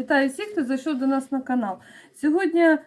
Вітаю всіх, хто зайшов до нас на канал. Сьогодні е,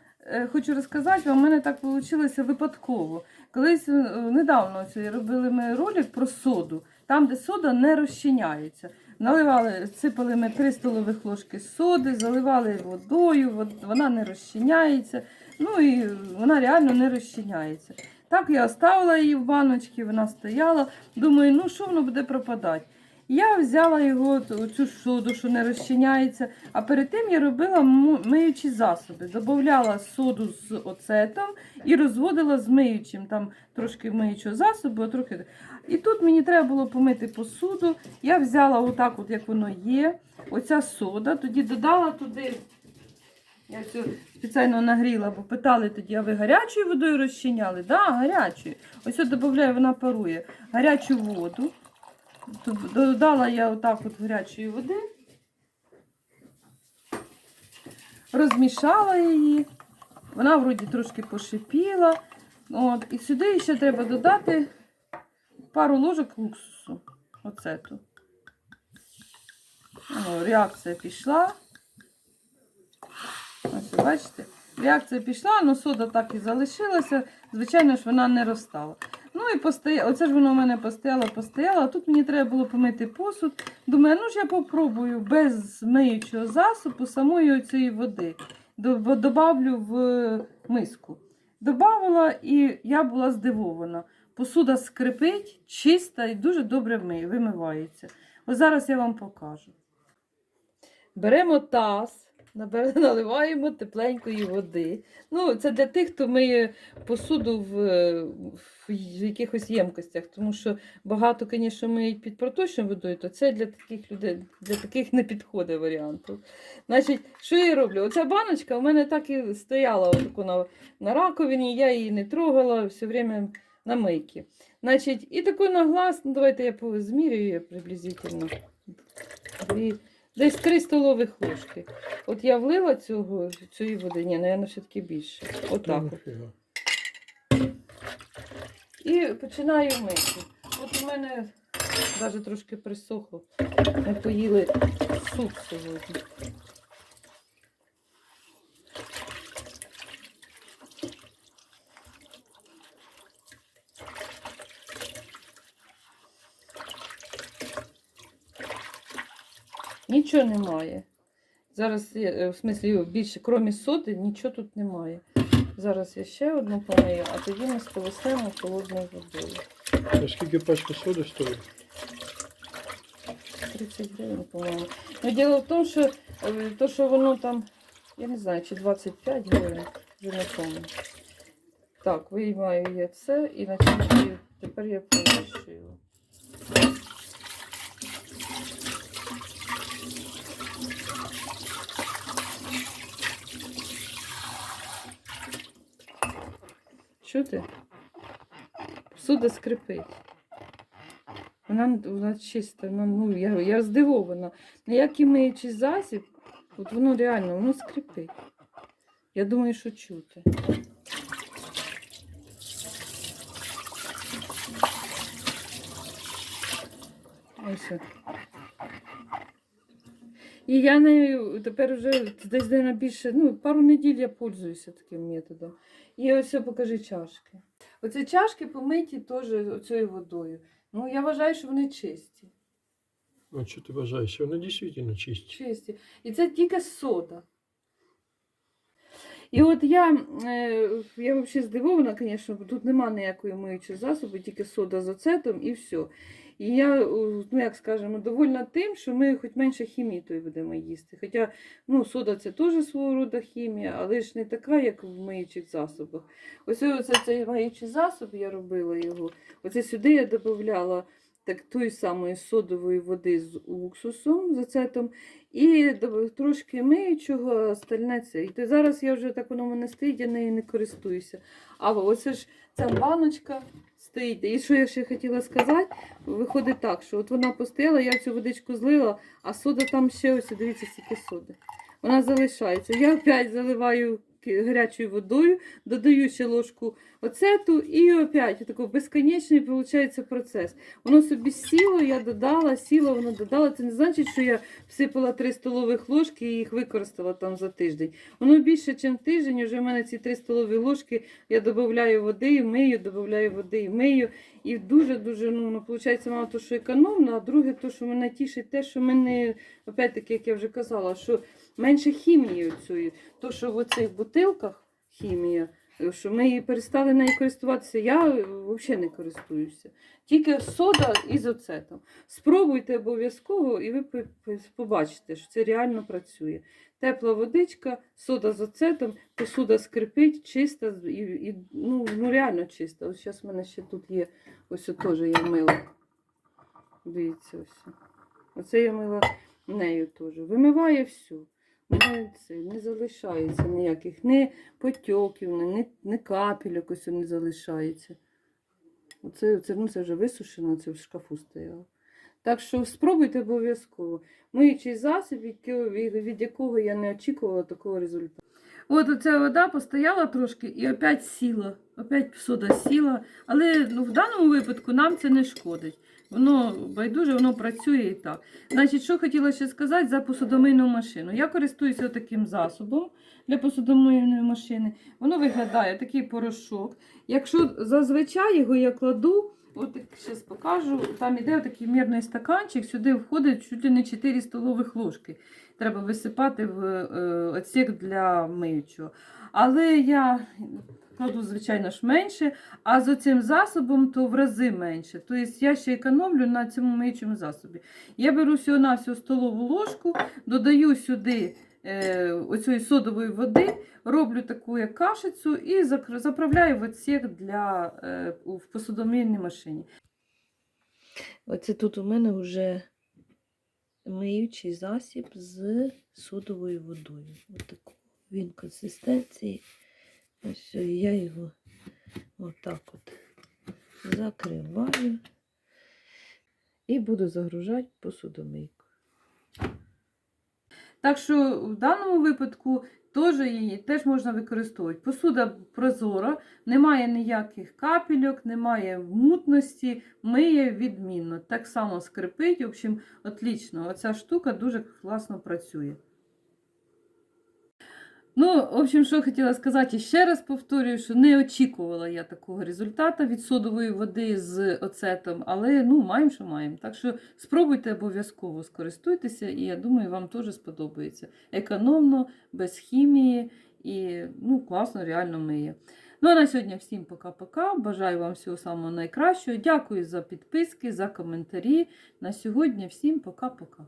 хочу розказати вам, у мене так вийшло випадково. Колись е, недавно робили ми ролик про соду, там, де сода не розчиняється. Наливали, сипали ми 3 столових ложки соди, заливали водою, вод- вона не розчиняється. Ну і вона реально не розчиняється. Так я оставила її в баночці, вона стояла. Думаю, ну що воно буде пропадати. Я взяла його, цю соду, що не розчиняється, а перед тим я робила миючі засоби. Добавляла соду з оцетом і розводила з миючим, там трошки миючого засобу, а трохи. І тут мені треба було помити посуду. Я взяла отак, от, як воно є, оця сода, тоді додала туди. Я цю спеціально нагріла, бо питали тоді, а ви гарячою водою розчиняли? Так, да, гарячою. Ось я додаю, вона парує. Гарячу воду. Тут Додала я отак от гарячої води, розмішала її. Вона вроді трошки пошипіла. От. І сюди ще треба додати пару ложок уксусу. Оцету. О, реакція пішла. Ось, бачите? Реакція пішла, але сода так і залишилася. Звичайно ж, вона не розстала. І постояла. Оце ж воно в мене постояло, постояло. А тут мені треба було помити посуд. Думаю, ну ж я попробую без миючого засобу самої оцієї води. Доб- Добавлю в миску. Добавила і я була здивована. Посуда скрипить, чиста і дуже добре вимивається. Ось зараз я вам покажу. Беремо таз, наливаємо тепленької води. Ну, це для тих, хто миє посуду в, в якихось ємкостях, тому що багато, звісно, миють під проточною водою, то це для таких людей, для таких не підходить варіантів. Значить, що я роблю? Оця баночка у мене так і стояла отако на, на раковині, я її не трогала все время на мийці. Значить, і такий на ну давайте я змірюю приблизительно. Десь 3 столових ложки. От я влила цього, цієї води, ні, напевно, все-таки більше. Отак. от. І починаю мити. От у мене навіть трошки присохло. Ми поїли суп сьогодні. Нічого немає. Зараз, е, в смислі, більше, крім соди, нічого тут немає. Зараз я ще одну помию, а тоді ми сполосимо холодною водою. А скільки пачка соди стоїть? 30 гривень, по-моєму. Ну, діло в тому, що, е, то, що воно там, я не знаю, чи 25 гривень, вже не пам'ятаю. Так, виймаю я це і начинаю, тепер я помішую. Чути? Посуда скрипить. Вона, вона чиста, вона, ну, я, я здивована. Ніякий миючий засіб, от воно реально, воно скрипить. Я думаю, що чути. Ось. І я нею тепер вже десь на більше, ну, пару неділь я пользуюся таким методом. І ось покажи чашки. Оці чашки помиті теж цією водою. Ну, я вважаю, що вони чисті. А що ти вважаєш? Вони дійсно чисті. Чисті. І це тільки сода. І от я, е, я взагалі здивована, звісно, тут нема ніякої миючого засобу, тільки сода з оцетом і все. І я, е, ну як скажемо, довольна тим, що ми хоч менше хімії тої будемо їсти. Хоча ну, сода це теж свого роду хімія, але ж не така, як в миючих засобах. Ось оце цей миючий засоб, я робила його. Оце сюди я додавала так, тої самої содової води з уксусом, з ацетом, і трошки миючого, а. І то зараз я вже так воно мене стоїть, я нею не користуюся. А оце ж ця баночка стоїть. І що я ще хотіла сказати, виходить так, що от вона постояла, я цю водичку злила, а сода там ще ось, дивіться, скільки соди. Вона залишається. Я опять заливаю гарячою водою, додаю ще ложку оцету і опять такий безконечний виходить процес. Воно собі сіло, я додала, сіло, воно додала. Це не значить, що я всипала 3 столових ложки і їх використала там за тиждень. Воно більше, ніж тиждень, вже в мене ці 3 столові ложки, я додаю води і мию, додаю води і мию. І дуже-дуже, ну, ну, виходить, мало то, що економно, а друге, то, що мене тішить те, що мене, опять-таки, як я вже казала, що менше хімії цієї. То, що в оцих бутилках хімія, що ми її перестали нею користуватися, я е, взагалі не користуюся. Тільки сода із оцетом. Спробуйте обов'язково, і ви по- по- побачите, що це реально працює. Тепла водичка, сода з оцетом, посуда скрипить, чиста і, і ну, ну реально чиста. Ось зараз в мене ще тут є, ось теж я мила. Дивіться, ось. Оце я мила нею теж. Вимиває все. Не, це, не залишається ніяких ні потьоків, ні, ні, ні капельок ось не залишається. Оце, це, ну, це вже висушено, це в шкафу стояло. Так що спробуйте обов'язково. Миючий засіб, від, від якого я не очікувала такого результату. От оця вода постояла трошки і опять сіла. Опять сода сіла. Але ну, в даному випадку нам це не шкодить. Воно байдуже, воно працює і так. Значить, що хотіла ще сказати за посудомийну машину. Я користуюся таким засобом для посудомийної машини. Воно виглядає такий порошок. Якщо зазвичай його я кладу, от зараз покажу, там іде такий мірний стаканчик, сюди входить чуть ли не 4 столових ложки. Треба висипати в е, отсік для миючого. Але я кладу, звичайно ж, менше, а з оцим засобом то в рази менше. Тобто я ще економлю на цьому миючому засобі. Я беру всього на всю столову ложку, додаю сюди е, оцієї содової води, роблю таку як кашицю і заправляю в отсік для, е, в посудомийній машині. Оце тут у мене вже миючий засіб з содовою водою. Отаку. Він консистенції. Ось і я його отак от закриваю і буду загружати посудомийку. Так що в даному випадку теж її теж можна використовувати. Посуда прозора, немає ніяких капельок, немає мутності, миє відмінно. Так само скрипить, в общем, отлично. Оця штука дуже класно працює. Ну, в общем, що хотіла сказати, ще раз повторюю, що не очікувала я такого результату від содової води з оцетом, але ну, маємо, що маємо. Так що спробуйте обов'язково скористуйтеся, і я думаю, вам теж сподобається. Економно, без хімії і ну, класно, реально миє. Ну а на сьогодні всім пока-пока. Бажаю вам всього самого найкращого. Дякую за підписки, за коментарі. На сьогодні всім пока-пока.